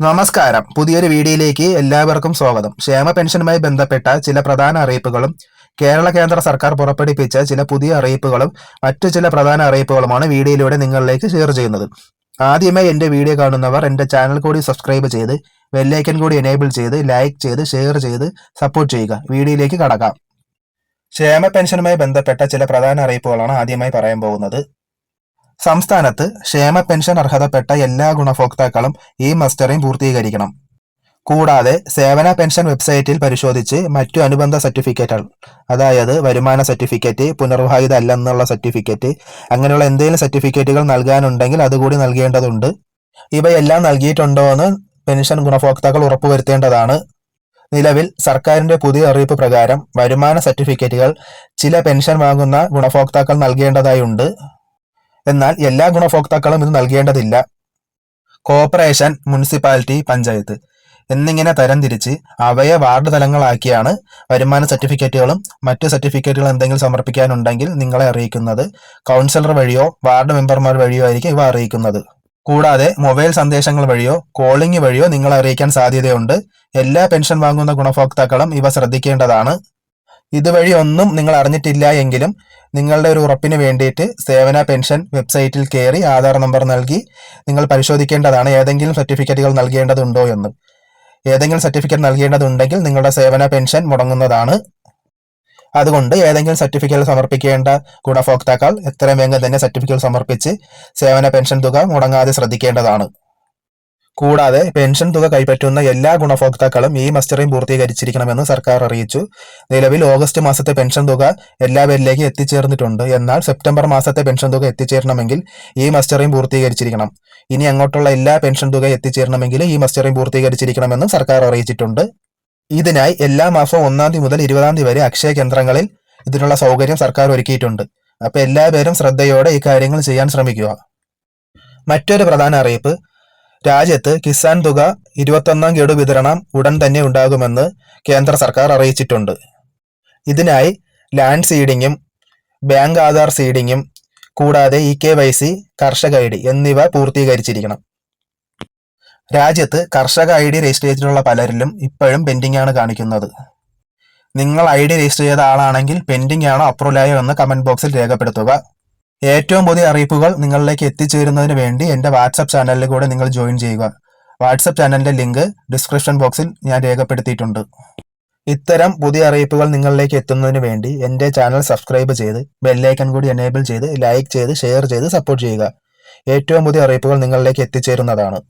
നമസ്കാരം. പുതിയൊരു വീഡിയോയിലേക്ക് എല്ലാവർക്കും സ്വാഗതം. ക്ഷേമ പെൻഷനുമായി ബന്ധപ്പെട്ട ചില പ്രധാന അറിയിപ്പുകളും കേരള കേന്ദ്ര സർക്കാർ പുറപ്പെടുവിച്ച ചില പുതിയ അറിയിപ്പുകളും മറ്റു ചില പ്രധാന അറിയിപ്പുകളുമാണ് വീഡിയോയിലൂടെ നിങ്ങളിലേക്ക് ഷെയർ ചെയ്യുന്നത്. ആദ്യമായി എന്റെ വീഡിയോ കാണുന്നവർ എന്റെ ചാനൽ കൂടി സബ്സ്ക്രൈബ് ചെയ്ത് ബെല്ലൈക്കൻ കൂടി എനേബിൾ ചെയ്ത് ലൈക്ക് ചെയ്ത് ഷെയർ ചെയ്ത് സപ്പോർട്ട് ചെയ്യുക. വീഡിയോയിലേക്ക് കടക്കാം. ക്ഷേമ പെൻഷനുമായി ബന്ധപ്പെട്ട ചില പ്രധാന അറിയിപ്പുകളാണ് ആദ്യമായി പറയാൻ പോകുന്നത്. സംസ്ഥാനത്ത് ക്ഷേമ പെൻഷൻ അർഹതപ്പെട്ട എല്ലാ ഗുണഭോക്താക്കളും ഈ മസ്റ്ററിംഗ് പൂർത്തീകരിക്കണം. കൂടാതെ സേവന പെൻഷൻ വെബ്സൈറ്റിൽ പരിശോധിച്ച് മറ്റു അനുബന്ധ സർട്ടിഫിക്കറ്റുകൾ അതായത് വരുമാന സർട്ടിഫിക്കറ്റ് പുനർവാഹിത അല്ലെന്നുള്ള സർട്ടിഫിക്കറ്റ് അങ്ങനെയുള്ള എന്തെങ്കിലും സർട്ടിഫിക്കറ്റുകൾ നൽകാനുണ്ടെങ്കിൽ അതുകൂടി നൽകേണ്ടതുണ്ട്. ഇവയെല്ലാം നൽകിയിട്ടുണ്ടോ എന്ന് പെൻഷൻ ഗുണഭോക്താക്കൾ ഉറപ്പുവരുത്തേണ്ടതാണ്. നിലവിൽ സർക്കാരിന്റെ പുതിയ അറിയിപ്പ് പ്രകാരം വരുമാന സർട്ടിഫിക്കറ്റുകൾ ചില പെൻഷൻ വാങ്ങുന്ന ഗുണഭോക്താക്കൾ നൽകേണ്ടതായി ഉണ്ട് എന്നാൽ എല്ലാ ഗുണഭോക്താക്കളും ഇത് നൽകേണ്ടതില്ല. കോർപ്പറേഷൻ മുനിസിപ്പാലിറ്റി പഞ്ചായത്ത് എന്നിങ്ങനെ തരംതിരിച്ച് അവയെ വാർഡ് തലങ്ങളാക്കിയാണ് വരുമാന സർട്ടിഫിക്കറ്റുകളും മറ്റ് സർട്ടിഫിക്കറ്റുകളും എന്തെങ്കിലും സമർപ്പിക്കാനുണ്ടെങ്കിൽ നിങ്ങളെ അറിയിക്കുന്നത് കൗൺസിലർ വഴിയോ വാർഡ് മെമ്പർമാർ വഴിയോ ആയിരിക്കും ഇവ അറിയിക്കുന്നത്. കൂടാതെ മൊബൈൽ സന്ദേശങ്ങൾ വഴിയോ കോളിംഗ് വഴിയോ നിങ്ങളെ അറിയിക്കാൻ സാധ്യതയുണ്ട്. എല്ലാ പെൻഷൻ വാങ്ങുന്ന ഗുണഭോക്താക്കളും ഇവ ശ്രദ്ധിക്കേണ്ടതാണ്. ഇതുവഴി ഒന്നും നിങ്ങൾ അറിഞ്ഞിട്ടില്ല എങ്കിലും നിങ്ങളുടെ ഒരു ഉറപ്പിന് വേണ്ടിയിട്ട് സേവന പെൻഷൻ വെബ്സൈറ്റിൽ കയറി ആധാർ നമ്പർ നൽകി നിങ്ങൾ പരിശോധിക്കേണ്ടതാണ് ഏതെങ്കിലും സർട്ടിഫിക്കറ്റുകൾ നൽകേണ്ടതുണ്ടോ എന്ന്. ഏതെങ്കിലും സർട്ടിഫിക്കറ്റ് നൽകേണ്ടതുണ്ടെങ്കിൽ നിങ്ങളുടെ സേവന പെൻഷൻ മുടങ്ങുന്നതാണ്. അതുകൊണ്ട് ഏതെങ്കിലും സർട്ടിഫിക്കറ്റ് സമർപ്പിക്കേണ്ട ഗുണഭോക്താക്കൾ എത്രയും വേഗം തന്നെ സർട്ടിഫിക്കറ്റ് സമർപ്പിച്ച് സേവന പെൻഷൻ തുക മുടങ്ങാതെ ശ്രദ്ധിക്കേണ്ടതാണ്. കൂടാതെ പെൻഷൻ തുക കൈപ്പറ്റുന്ന എല്ലാ ഗുണഭോക്താക്കളും ഈ മസ്റ്ററിംഗ് പൂർത്തീകരിച്ചിരിക്കണമെന്ന് സർക്കാർ അറിയിച്ചു. നിലവിൽ ഓഗസ്റ്റ് മാസത്തെ പെൻഷൻ തുക എല്ലാവരിലേക്കും എത്തിച്ചേർന്നിട്ടുണ്ട്. എന്നാൽ സെപ്റ്റംബർ മാസത്തെ പെൻഷൻ തുക എത്തിച്ചേരണമെങ്കിൽ ഈ മസ്റ്ററിംഗ് പൂർത്തീകരിച്ചിരിക്കണം. ഇനി അങ്ങോട്ടുള്ള എല്ലാ പെൻഷൻ തുക എത്തിച്ചേരണമെങ്കിൽ ഈ മസ്റ്ററിംഗ് പൂർത്തീകരിച്ചിരിക്കണമെന്നും സർക്കാർ അറിയിച്ചിട്ടുണ്ട്. ഇതിനായി എല്ലാ മാസവും ഒന്നാം തീയതി മുതൽ ഇരുപതാം തീയതി വരെ അക്ഷയ കേന്ദ്രങ്ങളിൽ ഇതിനുള്ള സൗകര്യം സർക്കാർ ഒരുക്കിയിട്ടുണ്ട്. അപ്പോൾ എല്ലാവരും ശ്രദ്ധയോടെ ഈ കാര്യങ്ങൾ ചെയ്യാൻ ശ്രമിക്കുക. മറ്റൊരു പ്രധാന അറിയിപ്പ്. രാജ്യത്ത് കിസാൻ തുക ഇരുപത്തൊന്നാം ഗഡു വിതരണം ഉടൻ തന്നെ ഉണ്ടാകുമെന്ന് കേന്ദ്ര സർക്കാർ അറിയിച്ചിട്ടുണ്ട്. ഇതിനായി ലാൻഡ് സീഡിങ്ങും ബാങ്ക് ആധാർ സീഡിങ്ങും കൂടാതെ ഇ കെ വൈ സി കർഷക ഐ ഡി എന്നിവ പൂർത്തീകരിച്ചിരിക്കണം. രാജ്യത്ത് കർഷക ഐ ഡി രജിസ്റ്റർ ചെയ്തിട്ടുള്ള പലരിലും ഇപ്പോഴും പെൻഡിംഗ് ആണ് കാണിക്കുന്നത്. നിങ്ങൾ ഐ ഡി രജിസ്റ്റർ ചെയ്ത ആളാണെങ്കിൽ പെൻഡിംഗ് ആണോ അപ്രൂവൽ ആയോ എന്ന് കമന്റ് ബോക്സിൽ രേഖപ്പെടുത്തുക. ഏറ്റവും പുതിയ അറിയിപ്പുകൾ നിങ്ങളിലേക്ക് എത്തിച്ചേരുന്നതിന് വേണ്ടി എന്റെ വാട്സപ്പ് ചാനലിൽ കൂടെ നിങ്ങൾ ജോയിൻ ചെയ്യുക. വാട്സപ്പ് ചാനലിന്റെ ലിങ്ക് ഡിസ്ക്രിപ്ഷൻ ബോക്സിൽ ഞാൻ രേഖപ്പെടുത്തിയിട്ടുണ്ട്. ഇത്തരം പുതിയ അറിയിപ്പുകൾ നിങ്ങളിലേക്ക് എത്തുന്നതിന് വേണ്ടി എന്റെ ചാനൽ സബ്സ്ക്രൈബ് ചെയ്ത് ബെല്ലൈക്കൺ കൂടി എനേബിൾ ചെയ്ത് ലൈക്ക് ചെയ്ത് ഷെയർ ചെയ്ത് സപ്പോർട്ട് ചെയ്യുക. ഏറ്റവും പുതിയ അറിയിപ്പുകൾ നിങ്ങളിലേക്ക് എത്തിച്ചേരുന്നതാണ്.